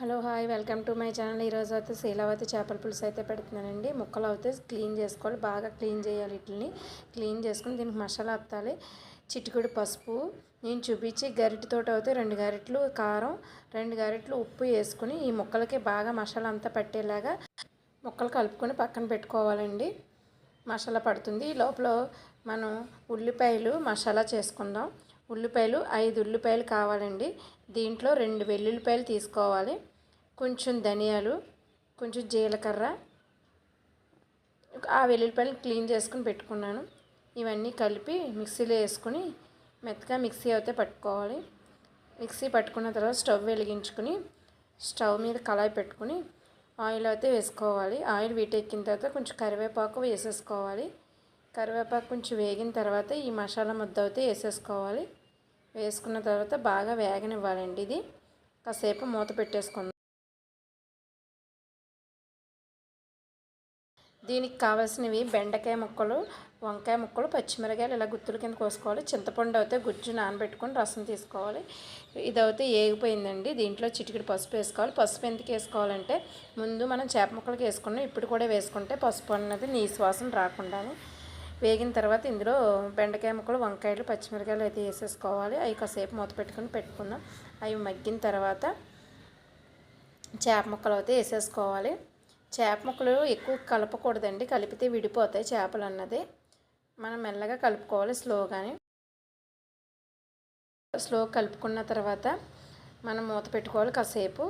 Hello hi welcome to my channel. ఈరోజు అయితే శీలావతి చేపల పులుసు అయితే పెడుతున్నానండి. ముక్కలు అయితే క్లీన్ చేసుకోవాలి బాగా క్లీన్ చేయాలి వీటిని క్లీన్ చేసుకుని దీనికి మసాలా అత్తాలి చిటికుడు పసుపు నేను చూపించి గరిటెతో అయితే రెండు గరిటెలు కారం రెండు గరిటెలు ఉప్పు వేసుకుని ఈ ముక్కలకి బాగా మసాలా అంతా పట్టేలాగా ముక్కలు కలుపుకొని పక్కన పెట్టుకోవాలండి. మసాలా పడుతుంది. ఈ లోపల మనం ఉల్లిపాయలు మసాలా చేసుకుందాం. ఉల్లిపాయలు ఐదు ఉల్లిపాయలు కావాలండి. దీంట్లో రెండు వెల్లుల్లిపాయలు తీసుకోవాలి. కొంచెం ధనియాలు కొంచెం జీలకర్ర. ఆ వెల్లుల్లిపాయలు క్లీన్ చేసుకుని పెట్టుకున్నాను. ఇవన్నీ కలిపి మిక్సీలో వేసుకుని మెత్తగా మిక్సీ అయితే పట్టుకోవాలి. మిక్సీ పట్టుకున్న తర్వాత స్టవ్ వెలిగించుకుని స్టవ్ మీద కళాయి పెట్టుకుని ఆయిల్ అయితే వేసుకోవాలి. ఆయిల్ వీటెక్కిన తర్వాత కొంచెం కరివేపాకు వేసేసుకోవాలి. కరివేపాకు కొంచెం వేగిన తర్వాత ఈ మసాలా ముద్ద అయితే వేసేసుకోవాలి. వేసుకున్న తర్వాత బాగా వేగనివ్వాలండి ఇది. కాసేపు మూత పెట్టేసుకుందాం. దీనికి కావాల్సినవి బెండకాయ ముక్కలు వంకాయ ముక్కలు పచ్చిమిరకాయలు ఇలా గుత్తుల కింద కోసుకోవాలి. చింతపండు అయితే గుజ్జు నానబెట్టుకొని రసం తీసుకోవాలి. ఇదైతే ఏగిపోయిందండి. దీంట్లో చిటికిడి పసుపు వేసుకోవాలి. పసుపు ఎందుకు వేసుకోవాలంటే ముందు మనం చేప ముక్కలకి వేసుకున్నాం. ఇప్పుడు కూడా వేసుకుంటే పసుపు అన్నది నీ శ్వాసం రాకుండానే వేగిన తర్వాత ఇందులో బెండకాయ ముక్కలు వంకాయలు పచ్చిమిరకాయలు అయితే వేసేసుకోవాలి. అవి కాసేపు మూత పెట్టుకొని పెట్టుకుందాం. అవి మగ్గిన తర్వాత చేప ముక్కలు అయితే వేసేసుకోవాలి. చేప ముక్కలు ఎక్కువ కలపకూడదండి. కలిపితే విడిపోతాయి చేపలు అన్నది. మనం మెల్లగా కలుపుకోవాలి స్లోగానే. స్లో కలుపుకున్న తర్వాత మనం మూత పెట్టుకోవాలి కాసేపు.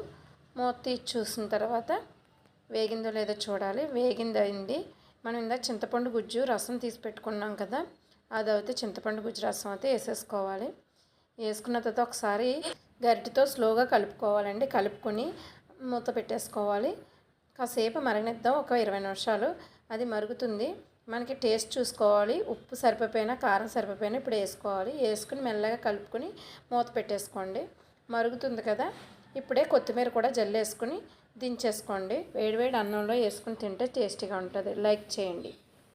మూత తీసి చూసిన తర్వాత వేగిందో లేదో చూడాలి. వేగిందండి. మనం ఇందాక చింతపండు గుజ్జు రసం తీసి పెట్టుకున్నాం కదా అది అయితే చింతపండు గుజ్జు రసం అయితే వేసేసుకోవాలి. వేసుకున్న తర్వాత ఒకసారి గరిటితో స్లోగా కలుపుకోవాలండి. కలుపుకొని మూత పెట్టేసుకోవాలి. కాసేపు మరగనిద్దాం ఒక ఇరవై నిమిషాలు. అది మరుగుతుంది. మనకి టేస్ట్ చూసుకోవాలి. ఉప్పు సరిపోయినా కారం సరిపోయినా ఇప్పుడు వేసుకోవాలి. వేసుకుని మెల్లగా కలుపుకొని మూత పెట్టేసుకోండి. మరుగుతుంది కదా. ఇప్పుడే కొత్తిమీర కూడా జల్లేసుకుని దించేసుకోండి. వేడివేడి అన్నంలో వేసుకుని తింటే టేస్టీగా ఉంటుంది. లైక్ చేయండి.